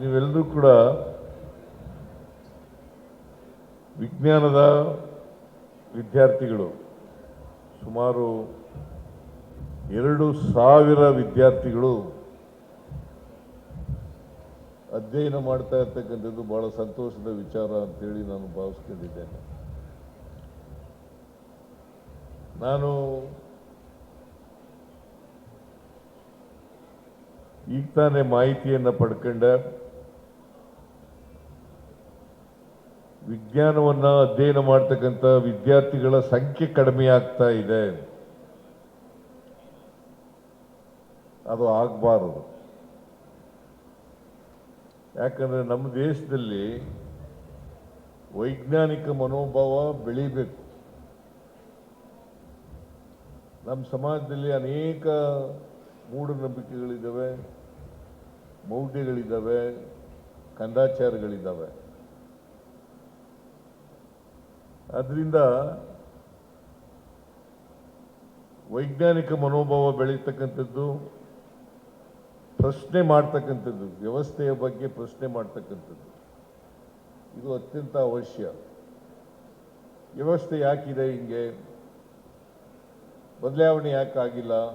ನೀವೆಲ್ಲರೂ ಕೂಡ ವಿಜ್ಞಾನದ ವಿದ್ಯಾರ್ಥಿಗಳು, ಸುಮಾರು ಎರಡು ಸಾವಿರ ವಿದ್ಯಾರ್ಥಿಗಳು ಅಧ್ಯಯನ ಮಾಡ್ತಾ ಇರ್ತಕ್ಕಂಥದ್ದು ಬಹಳ ಸಂತೋಷದ ವಿಚಾರ ಅಂತೇಳಿ ನಾನು ಭಾವಿಸ್ಕೊಂಡಿದ್ದೇನೆ. ನಾನು ಈಗ ತಾನೇ ಮಾಹಿತಿಯನ್ನು ಪಡ್ಕೊಂಡೆ. ವಿಜ್ಞಾನವನ್ನ ಅಧ್ಯಯನ ಮಾಡ್ತಕ್ಕಂಥ ವಿದ್ಯಾರ್ಥಿಗಳ ಸಂಖ್ಯೆ ಕಡಿಮೆ ಆಗ್ತಾ ಇದೆ. ಅದು ಆಗಬಾರದು. ಯಾಕಂದ್ರೆ ನಮ್ಮ ದೇಶದಲ್ಲಿ ವೈಜ್ಞಾನಿಕ ಮನೋಭಾವ ಬೆಳಿಬೇಕು. ನಮ್ಮ ಸಮಾಜದಲ್ಲಿ ಅನೇಕ ಮೂಢನಂಬಿಕೆಗಳಿದ್ದಾವೆ, ಮೌಢ್ಯಗಳಿದ್ದಾವೆ, ಕಂದಾಚಾರಗಳಿದ್ದಾವೆ. ಅದರಿಂದ ವೈಜ್ಞಾನಿಕ ಮನೋಭಾವ ಬೆಳೀತಕ್ಕಂಥದ್ದು, ಪ್ರಶ್ನೆ ಮಾಡ್ತಕ್ಕಂಥದ್ದು, ವ್ಯವಸ್ಥೆಯ ಬಗ್ಗೆ ಪ್ರಶ್ನೆ ಮಾಡ್ತಕ್ಕಂಥದ್ದು. ಇದು ಅತ್ಯಂತ ಅವಶ್ಯ. ವ್ಯವಸ್ಥೆ ಯಾಕಿದೆ ಹಿಂಗೆ? ಬದಲಾವಣೆ ಯಾಕಾಗಿಲ್ಲ?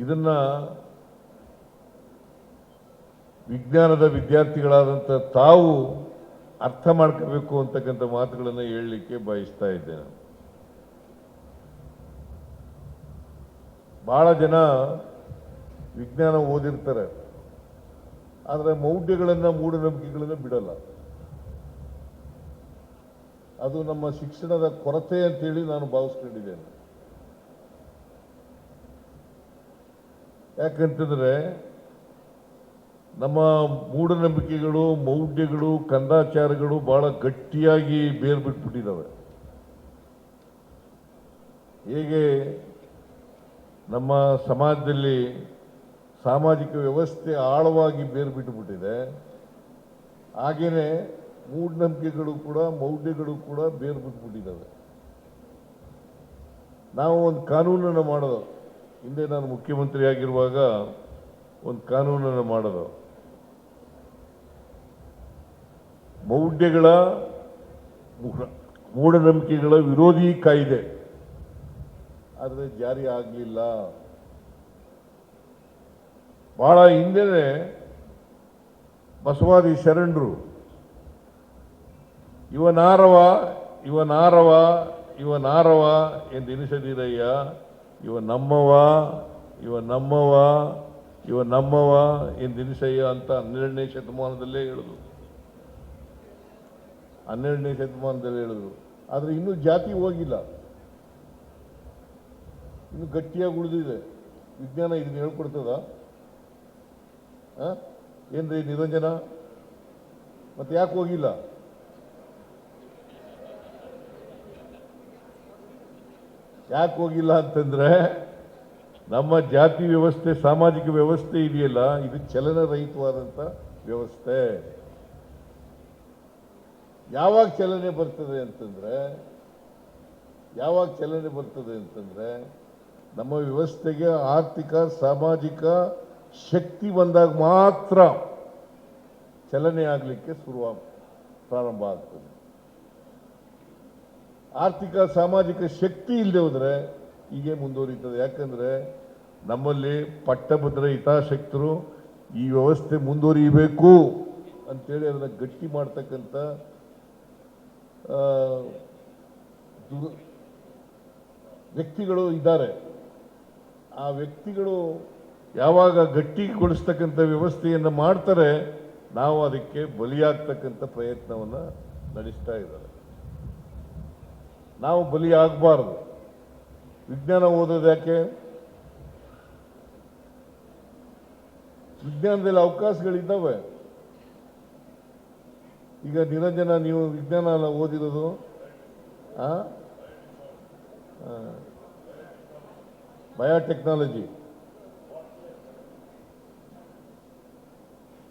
ಇದನ್ನು ವಿಜ್ಞಾನದ ವಿದ್ಯಾರ್ಥಿಗಳಾದಂಥ ತಾವು ಅರ್ಥ ಮಾಡ್ಕೋಬೇಕು ಅಂತಕ್ಕಂಥ ಮಾತುಗಳನ್ನು ಹೇಳಲಿಕ್ಕೆ ಬಯಸ್ತಾ ಇದ್ದೇನೆ. ಬಹಳ ಜನ ವಿಜ್ಞಾನ ಓದಿರ್ತಾರೆ. ಆದರೆ ಮೌಢ್ಯಗಳನ್ನು ಮೂಢನಂಬಿಕೆಗಳನ್ನು ಬಿಡಲ್ಲ. ಅದು ನಮ್ಮ ಶಿಕ್ಷಣದ ಕೊರತೆ ಅಂತೇಳಿ ನಾನು ಭಾವಿಸ್ಕೊಂಡಿದ್ದೇನೆ. ಯಾಕಂತಂದ್ರೆ ನಮ್ಮ ಮೂಢನಂಬಿಕೆಗಳು, ಮೌಢ್ಯಗಳು, ಕಂದಾಚಾರಗಳು ಬಹಳ ಗಟ್ಟಿಯಾಗಿ ಬೇರ್ ಬಿಟ್ಬಿಟ್ಟಿದ್ದಾವೆ. ಹೇಗೆ ನಮ್ಮ ಸಮಾಜದಲ್ಲಿ ಸಾಮಾಜಿಕ ವ್ಯವಸ್ಥೆ ಆಳವಾಗಿ ಬೇರು ಬಿಟ್ಟುಬಿಟ್ಟಿದೆ ಹಾಗೇನೆ ಮೂಢನಂಬಿಕೆಗಳು ಕೂಡ, ಮೌಢ್ಯಗಳು ಕೂಡ ಬೇರು ನಾವು ಒಂದು ಕಾನೂನನ್ನು ಮಾಡೋದು. ಹಿಂದೆ ನಾನು ಮುಖ್ಯಮಂತ್ರಿ ಆಗಿರುವಾಗ ಒಂದು ಕಾನೂನನ್ನು ಮಾಡೋದು. ಮೌಢ್ಯಗಳ ಮೂಢ- ಮೂಢನಂಬಿಕೆಗಳ ವಿರೋಧಿ ಕಾಯ್ದೆ. ಆದರೆ ಜಾರಿ ಆಗಲಿಲ್ಲ. ಬಹಳ ಹಿಂದೆ ಬಸವಾದಿ ಶರಣರು, ಇವನಾರವ ಇವನಾರವ ಇವನಾರವ ಎಂದೆನಿಸದಿರಯ್ಯ ಇವ ನಮ್ಮವ ಇವ ನಮ್ಮವ ಇವ ನಮ್ಮವ ಎಂದೆನಿಸಯ್ಯ ಅಂತ ಹನ್ನೆರಡನೇ ಶತಮಾನದಲ್ಲೇ ಹೇಳಿದ್ರು ಹನ್ನೆರಡನೇ ಶತಮಾನದಲ್ಲಿ ಹೇಳಿದ್ರು. ಆದರೆ ಇನ್ನೂ ಜಾತಿ ಹೋಗಿಲ್ಲ. ಇನ್ನು ಗಟ್ಟಿಯಾಗಿ ಉಳಿದಿದೆ. ವಿಜ್ಞಾನ ಇದನ್ನು ಹೇಳ್ಕೊಡ್ತದ? ಏನ್ರಿ ನಿರಂಜನ? ಮತ್ತೆ ಯಾಕೆ ಹೋಗಿಲ್ಲ? ಯಾಕೆ ಹೋಗಿಲ್ಲ ಅಂತಂದ್ರೆ ನಮ್ಮ ಜಾತಿ ವ್ಯವಸ್ಥೆ, ಸಾಮಾಜಿಕ ವ್ಯವಸ್ಥೆ ಇದೆಯಲ್ಲ, ಇದು ಚಲನರಹಿತವಾದಂಥ ವ್ಯವಸ್ಥೆ. ಯಾವಾಗ ಚಲನೆ ಬರ್ತದೆ ಅಂತಂದರೆ, ಯಾವಾಗ ಚಲನೆ ಬರ್ತದೆ ಅಂತಂದರೆ, ನಮ್ಮ ವ್ಯವಸ್ಥೆಗೆ ಆರ್ಥಿಕ, ಸಾಮಾಜಿಕ ಶಕ್ತಿ ಬಂದಾಗ ಮಾತ್ರ ಚಲನೆ ಆಗಲಿಕ್ಕೆ ಶುರುವ ಪ್ರಾರಂಭ ಆಗ್ತದೆ. ಆರ್ಥಿಕ, ಸಾಮಾಜಿಕ ಶಕ್ತಿ ಇಲ್ಲದೆ ಹೋದರೆ ಹೀಗೆ ಮುಂದುವರಿತದೆ. ಯಾಕಂದರೆ ನಮ್ಮಲ್ಲಿ ಪಟ್ಟಭದ್ರ ಹಿತಾಸಕ್ತರು ಈ ವ್ಯವಸ್ಥೆ ಮುಂದುವರಿಯಬೇಕು ಅಂತೇಳಿ ಅದನ್ನು ಗಟ್ಟಿ ಮಾಡ್ತಕ್ಕಂಥ ವ್ಯಕ್ತಿಗಳು ಇದ್ದಾರೆ. ಆ ವ್ಯಕ್ತಿಗಳು ಯಾವಾಗ ಗಟ್ಟಿಗೊಳಿಸ್ತಕ್ಕಂಥ ವ್ಯವಸ್ಥೆಯನ್ನು ಮಾಡ್ತಾರೆ, ನಾವು ಅದಕ್ಕೆ ಬಲಿಯಾಗ್ತಕ್ಕಂಥ ಪ್ರಯತ್ನವನ್ನು ನಡೆಸ್ತಾ ಇದ್ದಾರೆ. ನಾವು ಬಲಿ ಆಗಬಾರ್ದು ವಿಜ್ಞಾನ ಓದೋದು ಯಾಕೆ? ವಿಜ್ಞಾನದಲ್ಲಿ ಅವಕಾಶಗಳಿದ್ದಾವೆ. ಈಗ ನಿರಂಜನ, ನೀವು ವಿಜ್ಞಾನ ಎಲ್ಲ ಓದಿರೋದು? ಬಯೋಟೆಕ್ನಾಲಜಿ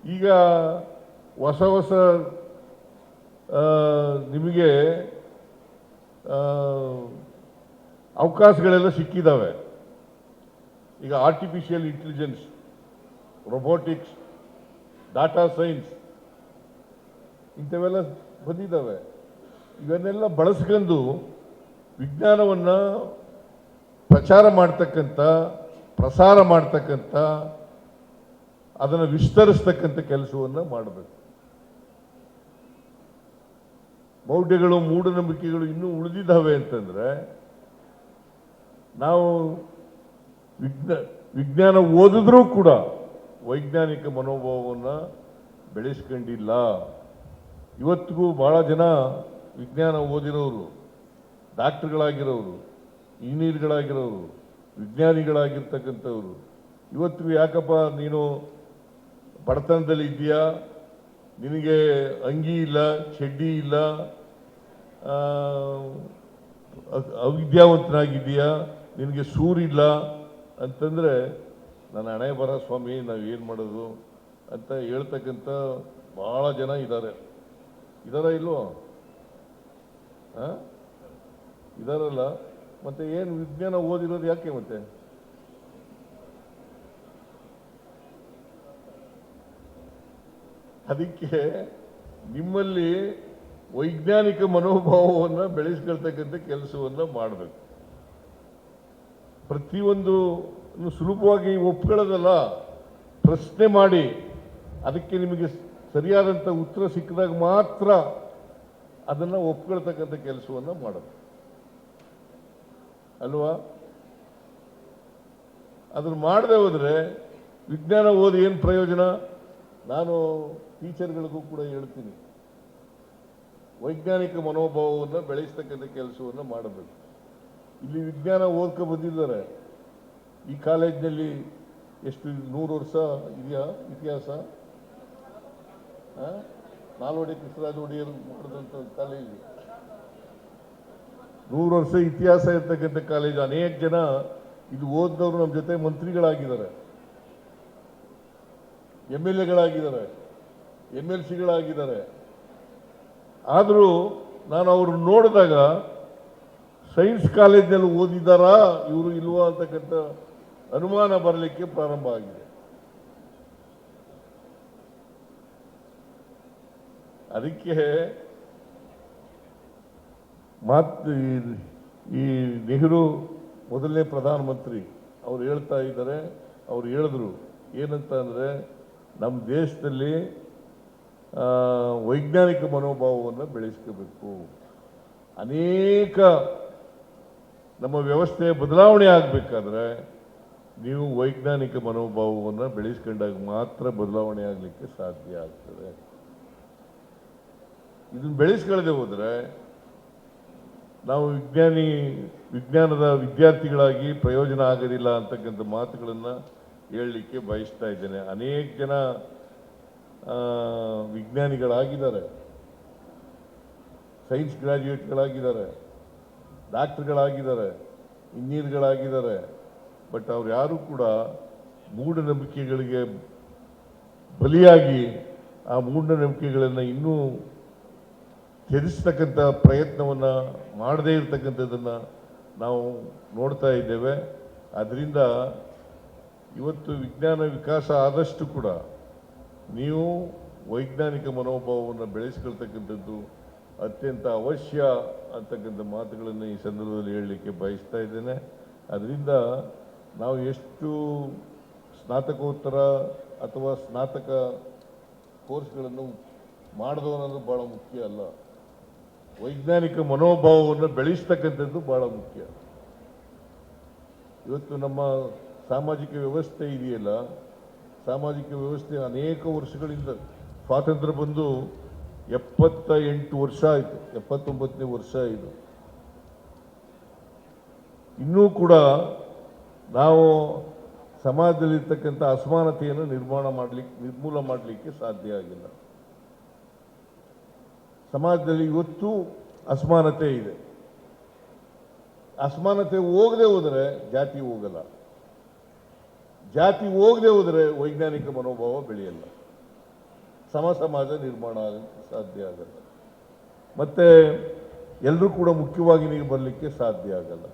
ಈಗ ಹೊಸ ಹೊಸ ನಿಮಗೆ ಅವಕಾಶಗಳೆಲ್ಲ ಸಿಕ್ಕಿದ್ದಾವೆ ಈಗ artificial intelligence robotics data science ಇಂಥವೆಲ್ಲ ಬಂದಿದ್ದಾವೆ. ಇವನ್ನೆಲ್ಲ ಬಳಸ್ಕೊಂಡು ವಿಜ್ಞಾನವನ್ನ ಪ್ರಚಾರ ಮಾಡ್ತಕ್ಕಂಥ, ಪ್ರಸಾರ ಮಾಡ್ತಕ್ಕಂಥ, ಅದನ್ನು ವಿಸ್ತರಿಸ್ತಕ್ಕಂಥ ಕೆಲಸವನ್ನು ಮಾಡಬೇಕು. ಮೌಢ್ಯಗಳು, ಮೂಢನಂಬಿಕೆಗಳು ಇನ್ನೂ ಉಳಿದಿದ್ದಾವೆ ಅಂತಂದ್ರೆ, ನಾವು ವಿಜ್ಞ, ವಿಜ್ಞಾನ ಓದಿದ್ರೂ ಕೂಡ ವೈಜ್ಞಾನಿಕ ಮನೋಭಾವವನ್ನು ಬೆಳೆಸ್ಕೊಂಡಿಲ್ಲ. ಇವತ್ತಿಗೂ ಬಹಳ ಜನ ವಿಜ್ಞಾನ ಓದಿರೋರು, ಡಾಕ್ಟರ್ಗಳಾಗಿರೋರು, ಇಂಜಿನಿಯರ್ಗಳಾಗಿರೋರು, ವಿಜ್ಞಾನಿಗಳಾಗಿರ್ತಕ್ಕಂಥವ್ರು. ಇವತ್ತಿಗೂ ಯಾಕಪ್ಪ ನೀನು ಬಡತನದಲ್ಲಿ ಇದೆಯಾ ನಿನಗೆ ಅಂಗಿ ಇಲ್ಲ, ಚಡ್ಡಿ ಇಲ್ಲ ಅವಿದ್ಯಾವಂತನಾಗಿದೆಯಾ ನಿನಗೆ ಸೂರಿಲ್ಲ ಅಂತಂದರೆ ನನ್ನ ಹಣೆ ಬರ ಸ್ವಾಮಿ, ನಾವು ಏನು ಮಾಡೋದು ಅಂತ ಹೇಳ್ತಕ್ಕಂಥ ಭಾಳ ಜನ ಇದ್ದಾರೆ ಇದಾರ ಇಲ್ವೋ ಇದಾರಲ್ಲ? ಮತ್ತೆ ಏನು ವಿಜ್ಞಾನ ಓದಿರೋದು ಯಾಕೆ ಮತ್ತೆ? ಅದಕ್ಕೆ ನಿಮ್ಮಲ್ಲಿ ವೈಜ್ಞಾನಿಕ ಮನೋಭಾವವನ್ನು ಬೆಳೆಸ್ಕೊಳ್ತಕ್ಕಂಥ ಕೆಲಸವನ್ನು ಮಾಡಬೇಕು. ಪ್ರತಿಯೊಂದು ಸುಲಭವಾಗಿ ಒಪ್ಕೊಳ್ಳೋದಲ್ಲ. ಪ್ರಶ್ನೆ ಮಾಡಿ. ಅದಕ್ಕೆ ನಿಮಗೆ ಸರಿಯಾದಂಥ ಉತ್ತರ ಸಿಕ್ಕಿದಾಗ ಮಾತ್ರ ಅದನ್ನು ಒಪ್ಕೊಳ್ತಕ್ಕಂಥ ಕೆಲಸವನ್ನು ಮಾಡೋದು. ಅಲ್ವಾ? ಅದನ್ನು ಮಾಡದೆ ಹೋದರೆ ವಿಜ್ಞಾನ ಓದಿ ಏನು ಪ್ರಯೋಜನ? ನಾನು ಟೀಚರ್ಗಳಿಗೂ ಕೂಡ ಹೇಳ್ತೀನಿ. ವೈಜ್ಞಾನಿಕ ಮನೋಭಾವವನ್ನು ಬೆಳೆಸ್ತಕ್ಕಂಥ ಕೆಲಸವನ್ನು ಮಾಡಬೇಕು. ಇಲ್ಲಿ ವಿಜ್ಞಾನ ಓದ್ಕೊ ಬಂದಿದ್ದಾರೆ. ಈ ಕಾಲೇಜಿನಲ್ಲಿ ಎಷ್ಟು ನೂರು ವರ್ಷ ಇದೆಯಾ ಇತಿಹಾಸ? ನಾಲ್ವಡಿ ಕೃಷ್ಣರಾಜ ಒಡೆಯರ್ ಮಾಡಿದಂಥ ಕಾಲೇಜು. ನೂರು ವರ್ಷ ಇತಿಹಾಸ ಇರ್ತಕ್ಕಂಥ ಕಾಲೇಜು. ಅನೇಕ ಜನ ಇದು ಓದಿದವರು ನಮ್ಮ ಜೊತೆ ಮಂತ್ರಿಗಳಾಗಿದ್ದಾರೆ. ಎಂ ಎಲ್ ಎಗಳಾಗಿದ್ದಾರೆ. ಎಂ ಎಲ್ ಸಿಗಳಾಗಿದ್ದಾರೆ. ಆದರೂ ನಾನು ಅವ್ರನ್ನ ನೋಡಿದಾಗ ಸೈನ್ಸ್ ಕಾಲೇಜ್ನಲ್ಲಿ ಓದಿದ್ದಾರಾ, ಇವರು ಇಲ್ವಾ ಅಂತಕ್ಕಂಥ ಅನುಮಾನ ಬರಲಿಕ್ಕೆ ಪ್ರಾರಂಭ ಆಗಿದೆ. ಅದಕ್ಕೆ ಮತ್ತು ಈ- ನೆಹರು ಮೊದಲನೇ ಪ್ರಧಾನಮಂತ್ರಿ, ಅವ್ರು ಹೇಳ್ತಾ ಇದ್ದಾರೆ, ಅವ್ರು ಹೇಳಿದ್ರು, ಏನಂತ ಅಂದರೆ ನಮ್ಮ ದೇಶದಲ್ಲಿ ವೈಜ್ಞಾನಿಕ ಮನೋಭಾವವನ್ನು ಬೆಳೆಸ್ಕೋಬೇಕು. ಅನೇಕ ನಮ್ಮ ವ್ಯವಸ್ಥೆ ಬದಲಾವಣೆ ಆಗಬೇಕಾದ್ರೆ ನೀವು ವೈಜ್ಞಾನಿಕ ಮನೋಭಾವವನ್ನು ಬೆಳೆಸ್ಕೊಂಡಾಗ ಮಾತ್ರ ಬದಲಾವಣೆ ಆಗಲಿಕ್ಕೆ ಸಾಧ್ಯ ಆಗ್ತದೆ. ಇದನ್ನು ಬೆಳೆಸ್ಕೊಳ್ಳದೆ ಹೋದರೆ ನಾವು ವಿಜ್ಞಾನಿ, ವಿಜ್ಞಾನದ ವಿದ್ಯಾರ್ಥಿಗಳಾಗಿ ಪ್ರಯೋಜನ ಆಗೋದಿಲ್ಲ ಅಂತಕ್ಕಂಥ ಮಾತುಗಳನ್ನು ಹೇಳಲಿಕ್ಕೆ ಬಯಸ್ತಾ ಇದ್ದೇನೆ. ಅನೇಕ ಜನ ವಿಜ್ಞಾನಿಗಳಾಗಿದ್ದಾರೆ. ಸೈನ್ಸ್ ಗ್ರಾಜ್ಯುಯೇಟ್ಗಳಾಗಿದ್ದಾರೆ ಡಾಕ್ಟರ್ಗಳಾಗಿದ್ದಾರೆ. ಇಂಜಿನಿಯರ್ಗಳಾಗಿದ್ದಾರೆ. ಬಟ್ ಅವ್ರು ಯಾರೂ ಕೂಡ ಮೂಢನಂಬಿಕೆಗಳಿಗೆ ಬಲಿಯಾಗಿ ಆ ಮೂಢನಂಬಿಕೆಗಳನ್ನು ಇನ್ನೂ ತ್ಯಜಿಸ್ತಕ್ಕಂಥ ಪ್ರಯತ್ನವನ್ನು ಮಾಡದೇ ಇರತಕ್ಕಂಥದ್ದನ್ನು ನಾವು ನೋಡ್ತಾ ಇದ್ದೇವೆ. ಅದರಿಂದ ಇವತ್ತು ವಿಜ್ಞಾನ ವಿಕಾಸ ಆದಷ್ಟು ಕೂಡ ನೀವು ವೈಜ್ಞಾನಿಕ ಮನೋಭಾವವನ್ನು ಬೆಳೆಸ್ಕೊಳ್ತಕ್ಕಂಥದ್ದು ಅತ್ಯಂತ ಅವಶ್ಯ ಅಂತಕ್ಕಂಥ ಮಾತುಗಳನ್ನು ಈ ಸಂದರ್ಭದಲ್ಲಿ ಹೇಳಲಿಕ್ಕೆ ಬಯಸ್ತಾ ಇದ್ದೇನೆ. ಅದರಿಂದ ನಾವು ಎಷ್ಟು ಸ್ನಾತಕೋತ್ತರ ಅಥವಾ ಸ್ನಾತಕ ಕೋರ್ಸ್ಗಳನ್ನು ಮಾಡಿದವನ್ನೋದು ಅನ್ನೋದು ಭಾಳ ಮುಖ್ಯ ಅಲ್ಲ. ವೈಜ್ಞಾನಿಕ ಮನೋಭಾವವನ್ನು ಬೆಳೆಸ್ತಕ್ಕಂಥದ್ದು ಬಹಳ ಮುಖ್ಯ. ಇವತ್ತು ನಮ್ಮ ಸಾಮಾಜಿಕ ವ್ಯವಸ್ಥೆ ಇದೆಯಲ್ಲ, ಸಾಮಾಜಿಕ ವ್ಯವಸ್ಥೆ ಅನೇಕ ವರ್ಷಗಳಿಂದ ಸ್ವಾತಂತ್ರ್ಯ ಬಂದು ಎಪ್ಪತ್ತ ಎಂಟು ವರ್ಷ ಆಯಿತು, ಎಪ್ಪತ್ತೊಂಬತ್ತನೇ ವರ್ಷ ಇದು. ಇನ್ನೂ ಕೂಡ ನಾವು ಸಮಾಜದಲ್ಲಿರ್ತಕ್ಕಂಥ ಅಸಮಾನತೆಯನ್ನು ನಿರ್ಮಾಣ ಮಾಡಲಿಕ್ಕೆ, ನಿರ್ಮೂಲ ಮಾಡಲಿಕ್ಕೆ ಸಾಧ್ಯ ಆಗಿಲ್ಲ. ಸಮಾಜದಲ್ಲಿ ಇವತ್ತು ಅಸಮಾನತೆ ಇದೆ. ಅಸಮಾನತೆ ಹೋಗದೆ ಹೋದರೆ ಜಾತಿ ಹೋಗಲ್ಲ. ಜಾತಿ ಹೋಗದೆ ಹೋದರೆ ವೈಜ್ಞಾನಿಕ ಮನೋಭಾವ ಬೆಳೆಯಲ್ಲ. ಸಮ ಸಮಾಜ ನಿರ್ಮಾಣ ಆಗಕ್ಕೆ ಸಾಧ್ಯ ಆಗಲ್ಲ. ಮತ್ತೆ ಎಲ್ಲರೂ ಕೂಡ ಮುಖ್ಯವಾಗಿ ನೀವು ಬರಲಿಕ್ಕೆ ಸಾಧ್ಯ ಆಗಲ್ಲ.